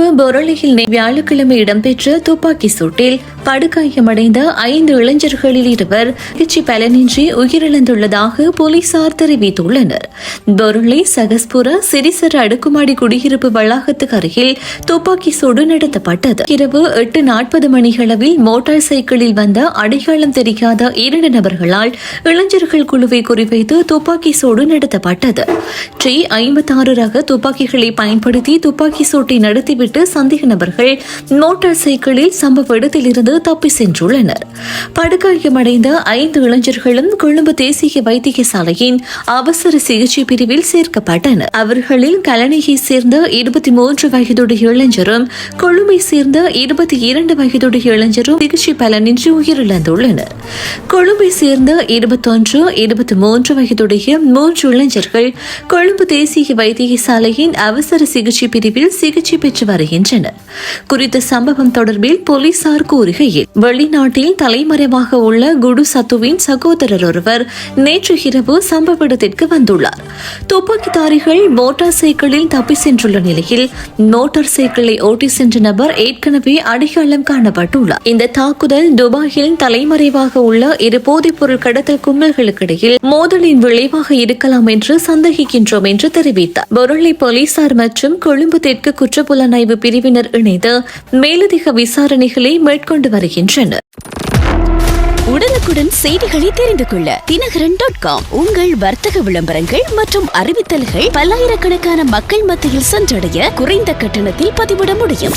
முன்பு பொரளியில் வியாழக்கிழமை இடம்பெற்ற துப்பாக்கி சூட்டில் படுகாயமடைந்த ஐந்து இளைஞர்களில் இருவர் சிகிச்சை பலனின்றி உயிரிழந்துள்ளதாக போலீசார் தெரிவித்துள்ளனர். பொருளை சகஸ்புர சிறிசர அடுக்குமாடி குடியிருப்பு வளாகத்துக்கு அருகில் துப்பாக்கி சூடு நடத்தப்பட்டது. இரவு எட்டு நாற்பது மணிகளவில் மோட்டார் சைக்கிளில் வந்த அடையாளம் தெரியாத இரண்டு நபர்களால் இளைஞர்கள் குழுவை குறிவைத்து துப்பாக்கி சூடு நடத்தப்பட்டது. டி ஐம்பத்தாறு ரக துப்பாக்கிகளை பயன்படுத்தி துப்பாக்கி சூட்டை நடத்திவிட்டு சந்தேக நபர்கள் மோட்டார் சைக்கிளில் சம்பவ இடத்திலிருந்து தப்பி சென்றுள்ளனர். படுகாயமடைந்த ஐந்து இளைஞர்களும் கொழும்பு தேசிய வைத்தியசாலையின் அவசர சிகிச்சை பிரிவில் சேர்க்கப்பட்டனர். அவர்களில் கலனியை சேர்ந்த இருபத்தி மூன்று வயதுடைய இளைஞரும் கொழும்பை சேர்ந்த இருபத்தி இரண்டு வயதுடைய இளைஞரும் சிகிச்சை பலனின்றி உயிரிழந்துள்ளனர். கொழும்பை சேர்ந்த இருபத்தொன்று இருபத்தி மூன்று வயதுடைய மூன்று இளைஞர்கள் கொழும்பு தேசிய வைத்தியசாலையின் அவசர சிகிச்சை பிரிவில் சிகிச்சை பெற்று வருகின்றனர். குறித்த சம்பவம் தொடர்பில் போலீசார் கூறுகையில் வெளிநாட்டில் தலைமறைவாக உள்ள குடு சத்துவின் சகோதரர் ஒருவர் நேற்று இரவு சம்பவ இடத்திற்கு வந்துள்ளார். துப்பாக்கிதாரிகள் மோட்டார் சைக்கிளில் தப்பி சென்றுள்ள நிலையில் மோட்டார் சைக்கிளை ஓட்டி சென்ற நபர் ஏற்கனவே அடிகளம் காணப்பட்டுள்ளார். இந்த தாக்குதல் துபாயில் தலைமறைவாக உள்ள இரு போதைப் பொருள் கடத்தல் கும்பல்களுக்கிடையில் மோதலின் விளைவாக இருக்கலாம் என்று சந்தேகிக்கின்றோம் என்று தெரிவித்தார். பொருளை போலீசார் மற்றும் கொழும்பு தெற்கு குற்றப்புலனாய்வு பிரிவினர் இணைந்து மேலதிக விசாரணைகளை மேற்கொண்டு வருகின்றனர் உடனுக்குடன் செய்திகளை தெரிந்து கொள்ள தினகரன் டாட் காம் உங்கள் வர்த்தக விளம்பரங்கள் மற்றும் அறிவித்தல்கள் பல்லாயிரக்கணக்கான மக்கள் மத்தியில் சென்றடைய குறைந்த கட்டணத்தில் பதிவிட முடியும்.